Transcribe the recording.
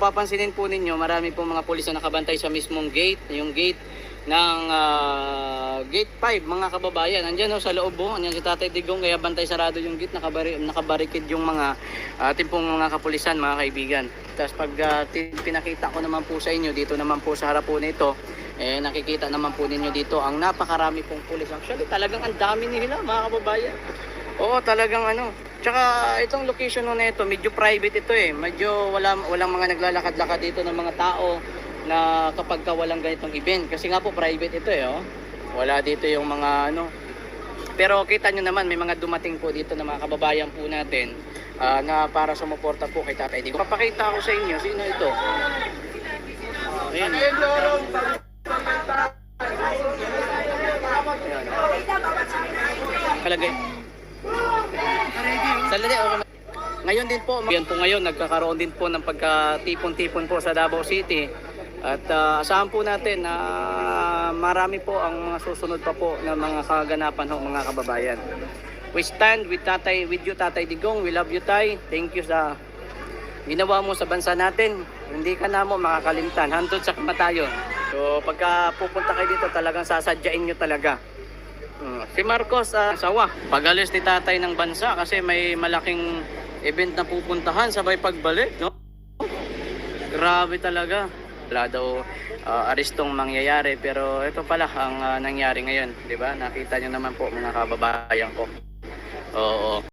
papansinin po ninyo, marami po mga pulis na nakabantay sa mismong gate, yung gate ng ah, gate 5 mga kababayan. Andiyan oh, sa loob po, andiyan si Tatay Digong kaya bantay sarado yung gate, nakabari, nakabarikid yung mga ating pong mga kapulisan, mga kaibigan. Tapos pag ah, tin- pinakita ko naman po sa inyo dito naman po sa harap po nito, eh nakikita naman po ninyo dito ang napakarami pong pulis. Actually, talagang ang dami nila mga kababayan. Oo, talagang ano. Tsaka itong location no nito, medyo private ito eh. Medyo wala walang mga naglalakad-lakad dito ng mga tao na kapag ka walang ganitong event. Kasi nga po private ito eh, oh. Wala dito yung mga ano. Pero kita nyo naman, may mga dumating po dito na mga kababayan po natin ah, na para sumuporta po kay Tatay Digo. Papakita ko sa inyo, sino ito? Ayan. Kalagay. Sandali, okay. Ngayon din po, yan po ngayon, nagkakaroon din po ng pagkatipon-tipon po sa Davao City. At ah, asahan po natin na marami po ang mga susunod pa po na mga kaganapan ho mga kababayan. We stand with Tatay, with you Tatay Digong. We love you Tay. Thank you sa ginawa mo sa bansa natin. Hindi ka na mo makakalimtan. Hantod sa kamatayon. So pagka pupunta kayo dito talagang sasadyain nyo talaga. Mm, Si Marcos sa sawa. Pagalis ni tatay ng bansa kasi may malaking event na pupuntahan sabay pagbalik, no? Grabe talaga. Wala daw ah, arestong mangyayari pero ito pala ang ah, nangyari ngayon, 'di ba? Nakita nyo naman po mga kababayan ko. Oo.